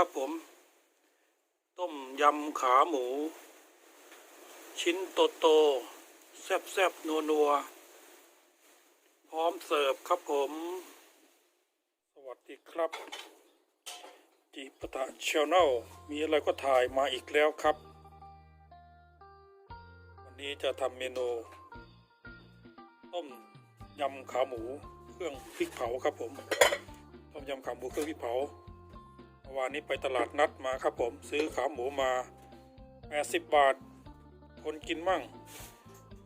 ครับผม ต้มยำขาหมู ชิ้นโตโตแซบแซบนัวนัวพร้อมเสิร์ฟครับผม สวัสดีครับ จีปตะชแนลมีอะไรก็ถ่ายมาอีกแล้วครับ วันนี้จะทำเมนู ต้มยำขาหมู เครื่องพริกเผาครับผม ต้มยำขาหมูเครื่องพริกเผา มื่อวานนี้ไปตลาดนัดมาครับผมซื้อขาหมูมา 80 บาท คนกินมั่ง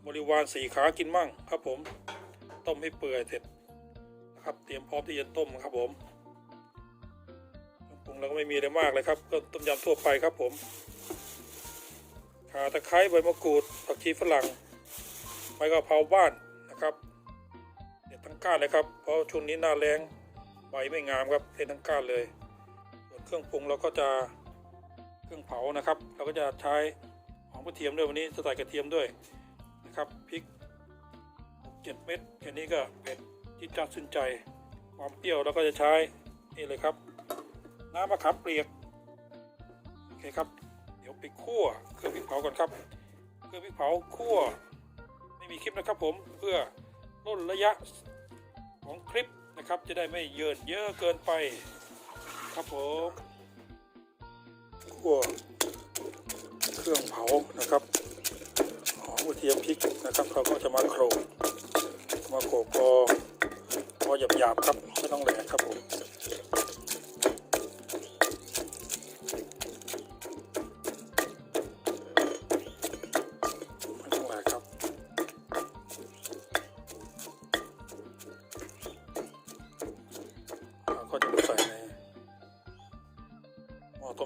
บริวารสี่ขากินมั่งครับผมต้มให้เปื่อยเสร็จนะครับเตรียมพร้อมที่จะต้มครับผมปรุงเราก็ไม่มีอะไรมากเลยครับก็ต้มยำทั่วไปครับผมข่าตะไคร้ใบมะกรูดผักชีฝรั่งใบกะเพราบ้านนะครับเด็ดทั้งก้านเลยครับเพราะช่วงนี้หน้าแรงใบไม่งามครับเด็ดทั้งก้านเลย เครื่องปรุงเราก็จะเครื่องเผานะครับ เราก็จะใช้หอมกระเทียมด้วยวันนี้จะใส่กระเทียมด้วยนะครับพริกเจ็ดเม็ดแค่นี้ก็เผ็ดจิดจัดสิ้นใจ ความเปรี้ยวเราก็จะใช้นี่เลยครับ น้ำมะขามเปียกโอเคครับ เดี๋ยวไปคั่วเครื่องพริกเผาก่อนครับเครื่องพริกเผาคั่วไม่มีคลิปนะครับผมเพื่อลดระยะของคลิปนะครับ จะได้ไม่เยินเยอะเกินไป ครับผมขั่วเครื่องเผานะครับหอมกระเทียมพริกนะครับเราก็จะมาโขลกมาโขลกพอพอหยาบๆครับไม่ต้องแหลกครับผม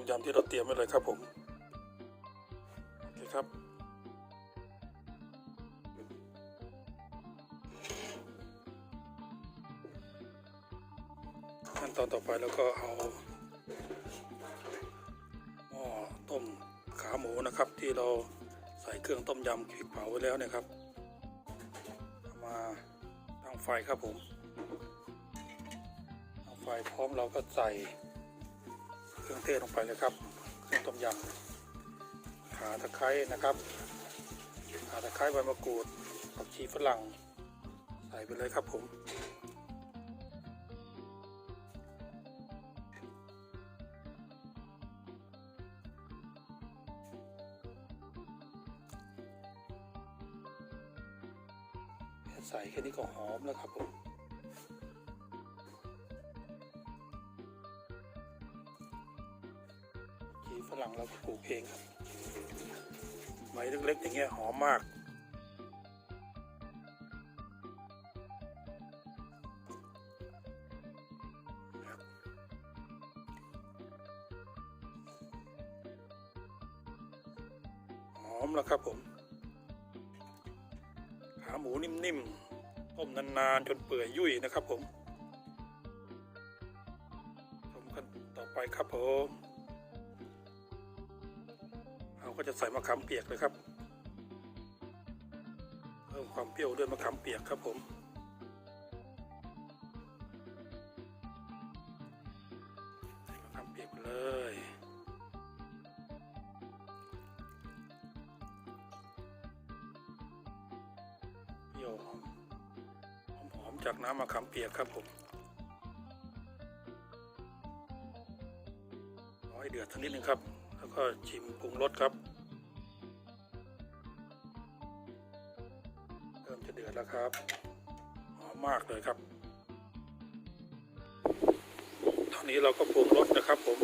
ยำที่เราเตรียมไว้เลยครับผมโอเคครับขั้นตอนต่อไปแล้วก็เอาหม้อต้มขาหมูนะครับ ที่เราใส่เครื่องต้มยำพริกเผาไว้แล้วเนะครับ มาตั้งไฟครับผมตั้งไฟพร้อมเราก็ใส่ เครื่องเทศลงไปเลยครับเครื่องต้มยำขาตะไคร้นะครับขาตะไคร้ใบมะกรูดผักชีฝรั่งใส่ไปเลยครับผมใส่แค่นี้ก็หอมแล้วครับผม รั่งเราก็ปลูกเองครับใบเล็กๆอย่างเงี้ยหอมมาก หอมแล้วครับผม ขาหมูนิ่มๆต้มนานๆ จนเปื่อยยุ่ยนะครับผม ชมกันต่อไปครับผม เราก็จะใส่มะขามเปียกเลยครับ เพิ่มความเปรี้ยวด้วยมะขามเปียกครับผมใส่มะขามเปียกไปเลยเปรี้ยวหอมหอมๆจากน้ำมะขามเปียกครับผมรอให้เดือดสักนิดนึงครับ ก็ชิมปรุงรสครับเริ่มจะเดือดแล้วครับหอมมากเลยครับ ตอนนี้เราก็ปรุงรสนะครับผม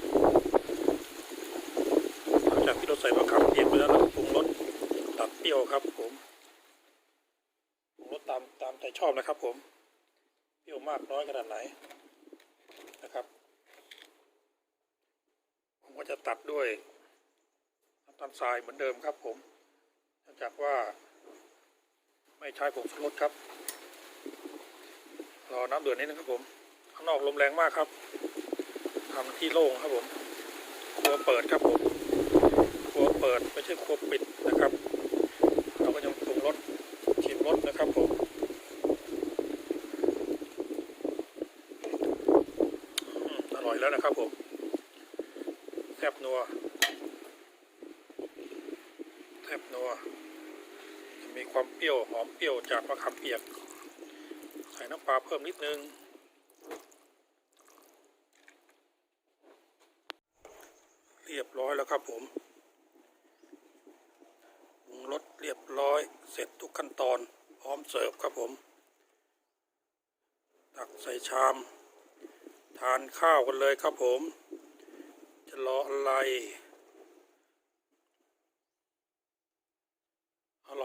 หลังจากที่เราใส่มะขามเปียกไปแล้วเราปรุงรสตัดเปรี้ยวครับผมปรุงรสตามตามใจชอบนะครับผมเปรี้ยวมากน้อยขนาดไหนนะครับ ผมก็จะตัดด้วย น้ำทรายเหมือนเดิมครับผมเนื่องจากว่าไม่ใช้ผงชูรสครับรอน้ำเดือดนิดนึงครับผมข้างนอกลมแรงมากครับทำที่โล่งครับผมครัวเปิดครับผมครัวเปิดไม่ใช่ครัวปิดนะครับเราก็ยังปรุงรสชิมรสนะครับผมอร่อยแล้วนะครับผมแทบนัว แทบนัวจะมีความเปรี้ยวหอมเปรี้ยวจากมะขามเปียก ใส่น้ำปลาเพิ่มนิดนึง เรียบร้อยแล้วครับผมปรุงรสเรียบร้อยเสร็จทุกขั้นตอนพร้อมเสิร์ฟครับผม ตักใส่ชาม ทานข้าวกันเลยครับผม จะรออะไร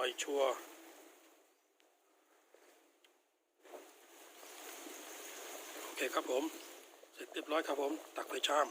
ร่อยชัวโอเคครับผม เสร็จเรียบร้อยครับผม ตักไปชาม